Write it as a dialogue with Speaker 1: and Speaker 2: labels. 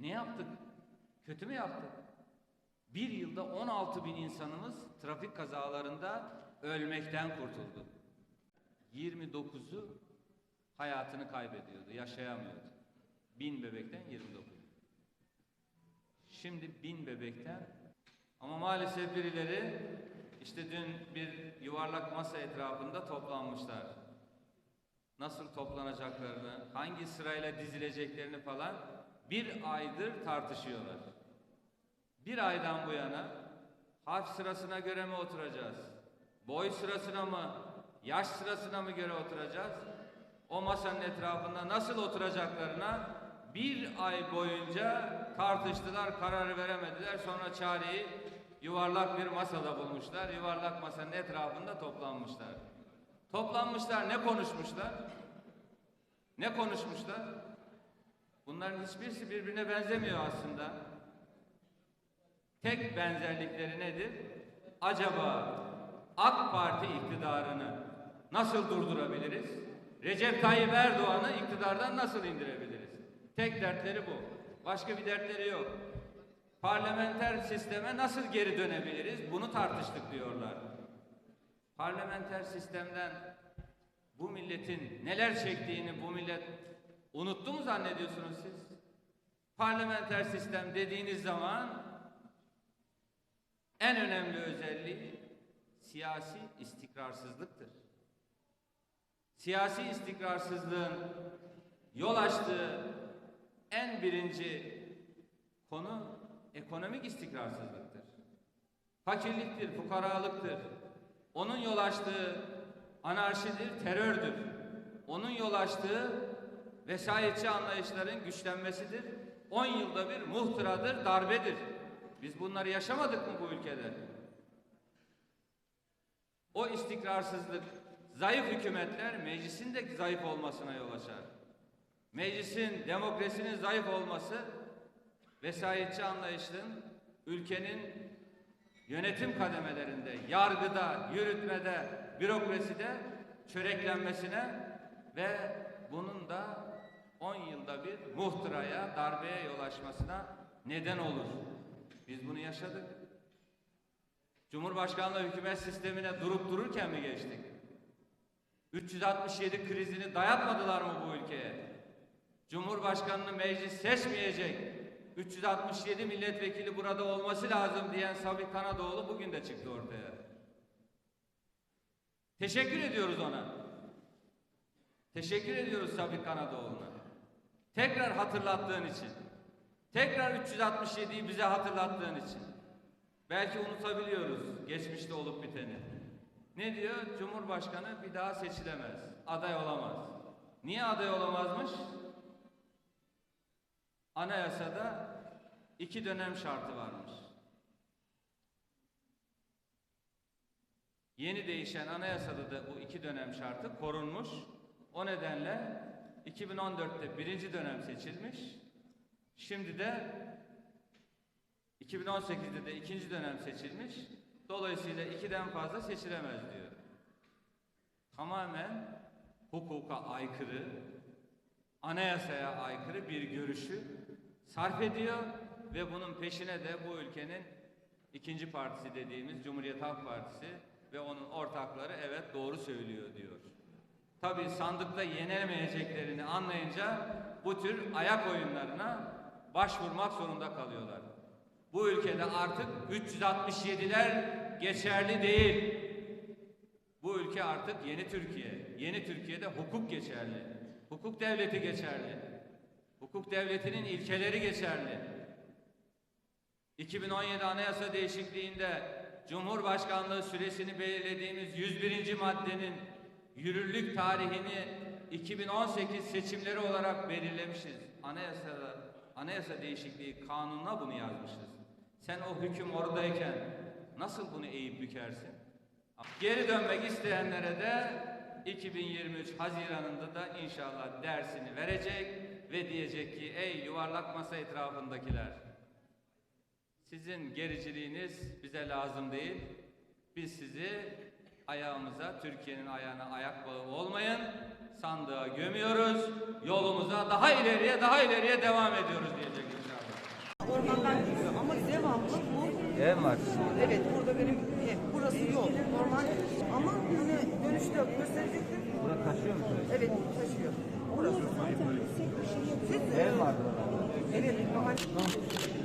Speaker 1: Ne yaptık? Kötü mü yaptık? Bir yılda 16 bin insanımız trafik kazalarında ölmekten kurtuldu. 29'u hayatını kaybediyordu, yaşayamıyordu. Bin bebekten 29. Şimdi bin bebekten ama maalesef birileri işte dün bir yuvarlak masa etrafında toplanmışlar. Nasıl toplanacaklarını, hangi sırayla dizileceklerini falan bir aydır tartışıyorlar. Bir aydan bu yana harf sırasına göre mi oturacağız? Boy sırasına mı? Yaş sırasına mı göre oturacağız? O masanın etrafında nasıl oturacaklarına bir ay boyunca tartıştılar, karar veremediler. Sonra çareyi yuvarlak bir masada bulmuşlar. Yuvarlak masanın etrafında toplanmışlar. Toplanmışlar, ne konuşmuşlar? Ne konuşmuşlar? Bunların hiçbirisi birbirine benzemiyor aslında. Tek benzerlikleri nedir? Acaba AK Parti iktidarını nasıl durdurabiliriz? Recep Tayyip Erdoğan'ı iktidardan nasıl indirebiliriz? Tek dertleri bu. Başka bir dertleri yok. Parlamenter sisteme nasıl geri dönebiliriz? Bunu tartıştık diyorlar. Parlamenter sistemden bu milletin neler çektiğini bu millet unuttu mu zannediyorsunuz siz? Parlamenter sistem dediğiniz zaman en önemli özelliği siyasi istikrarsızlıktır. Siyasi istikrarsızlığın yol açtığı en birinci konu ekonomik istikrarsızlıktır. Fakirliktir, fukaralıktır. Onun yol açtığı anarşidir, terördür. Onun yol açtığı vesayetçi anlayışların güçlenmesidir. 10 yılda bir muhtıradır, darbedir. Biz bunları yaşamadık mı bu ülkede? O istikrarsızlık, zayıf hükümetler meclisin de zayıf olmasına yol açar. Meclisin, demokrasinin zayıf olması vesayetçi anlayışın ülkenin yönetim kademelerinde, yargıda, yürütmede, bürokraside çöreklenmesine ve bunun da 10 yılda bir muhtıraya, darbeye yol açmasına neden olur. Biz bunu yaşadık. Cumhurbaşkanlığı hükümet sistemine durup dururken mi geçtik? 367 krizini dayatmadılar mı bu ülkeye? Cumhurbaşkanını meclis seçmeyecek. 367 milletvekili burada olması lazım diyen Sabit Kanadoğlu bugün de çıktı ortaya. Teşekkür ediyoruz ona. Teşekkür ediyoruz Sabit Kanadoğlu'na. Tekrar hatırlattığın için. Tekrar 367'yi bize hatırlattığın için. Belki unutabiliyoruz geçmişte olup biteni. Ne diyor? Cumhurbaşkanı bir daha seçilemez. Aday olamaz. Niye aday olamazmış? Anayasada iki dönem şartı varmış. Yeni değişen anayasada da bu iki dönem şartı korunmuş. O nedenle 2014'te birinci dönem seçilmiş. Şimdi de 2018'de de ikinci dönem seçilmiş. Dolayısıyla ikiden fazla seçilemez diyor. Tamamen hukuka aykırı, anayasaya aykırı bir görüşü sarf ediyor ve bunun peşine de bu ülkenin ikinci partisi dediğimiz Cumhuriyet Halk Partisi ve onun ortakları evet doğru söylüyor diyor. Tabii sandıkta yenemeyeceklerini anlayınca bu tür ayak oyunlarına başvurmak zorunda kalıyorlar. Bu ülkede artık 367'ler geçerli değil. Bu ülke artık yeni Türkiye. Yeni Türkiye'de hukuk geçerli. Hukuk devleti geçerli. Hukuk devletinin ilkeleri geçerli. 2017 Anayasa değişikliğinde Cumhurbaşkanlığı süresini belirlediğimiz 101. maddenin yürürlük tarihini 2018 seçimleri olarak belirlemişiz. Anayasada anayasa değişikliği kanununa bunu yazmışız. Sen o hüküm oradayken nasıl bunu eğip bükersin? Geri dönmek isteyenlere de 2023 Haziran'ında da inşallah dersini verecek ve diyecek ki ey yuvarlak masa etrafındakiler sizin gericiliğiniz bize lazım değil. Biz sizi Ayağımıza, Türkiye'nin ayağına ayak bağı olmayın. Sandığa gömüyoruz. Yolumuza daha ileriye, daha ileriye devam ediyoruz diyecek inşallah. Ormandan gidiyor ama devamlı bu. Ev var.
Speaker 2: Evet, burada benim ev. Burası yol, orman. Ama hani dönüşte gösterecektim.
Speaker 1: Burası taşıyor mu?
Speaker 2: Evet, taşıyor. Burası. Siz,
Speaker 1: şey Ev var.
Speaker 2: Evet, mahalle.